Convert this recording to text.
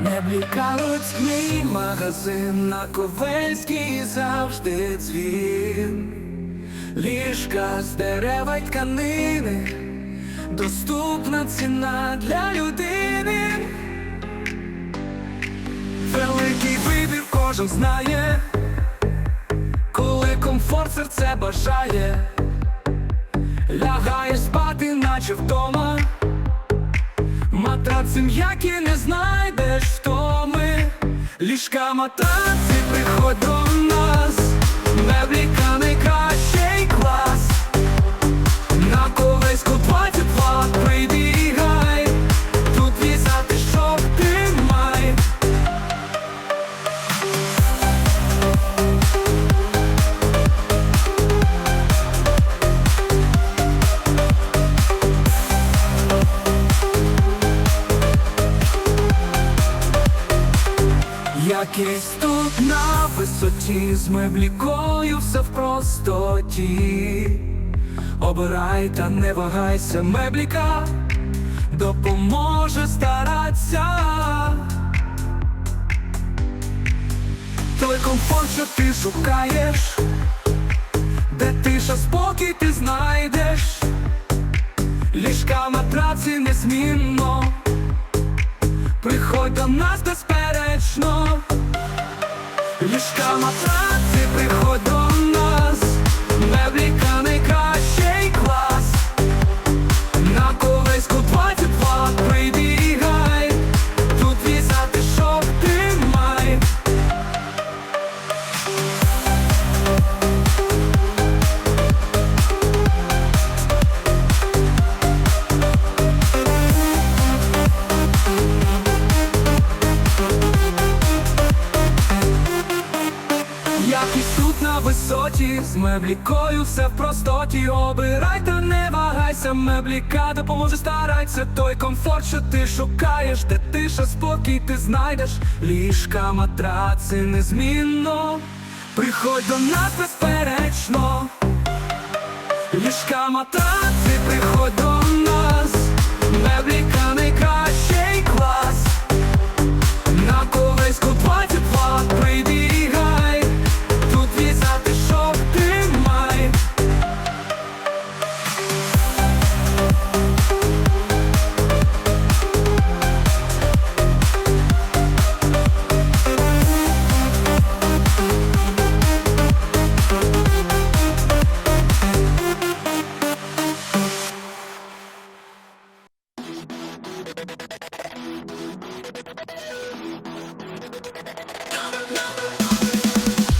Мебліка людський магазин на Ковельській завжди дзвін. Ліжка з дерева й тканини, доступна ціна для людини. Великий вибір кожен знає, коли комфорт серце бажає, лягаєш спати, наче вдома. Матраци м'які не втоми Ліжка матраці приходь Якийсь тут на висоті з меблікою все в простоті. Обирай та не вагайся, мебліка допоможе старатися. Той комфорт, що ти шукаєш, де тиша спокій ти знайдеш, ліжка матраці незмінно. Приходь до нас безперечно. Ліжка матраці, приходь тут на висоті, з меблікою все в простоті. Обирай та не вагайся, мебліка допоможе старайся. Той комфорт, що ти шукаєш, де тиша, спокій ти знайдеш. Ліжка, матраци незмінно. Приходь до нас безперечно. Ліжка, матраци, приходь до Thank.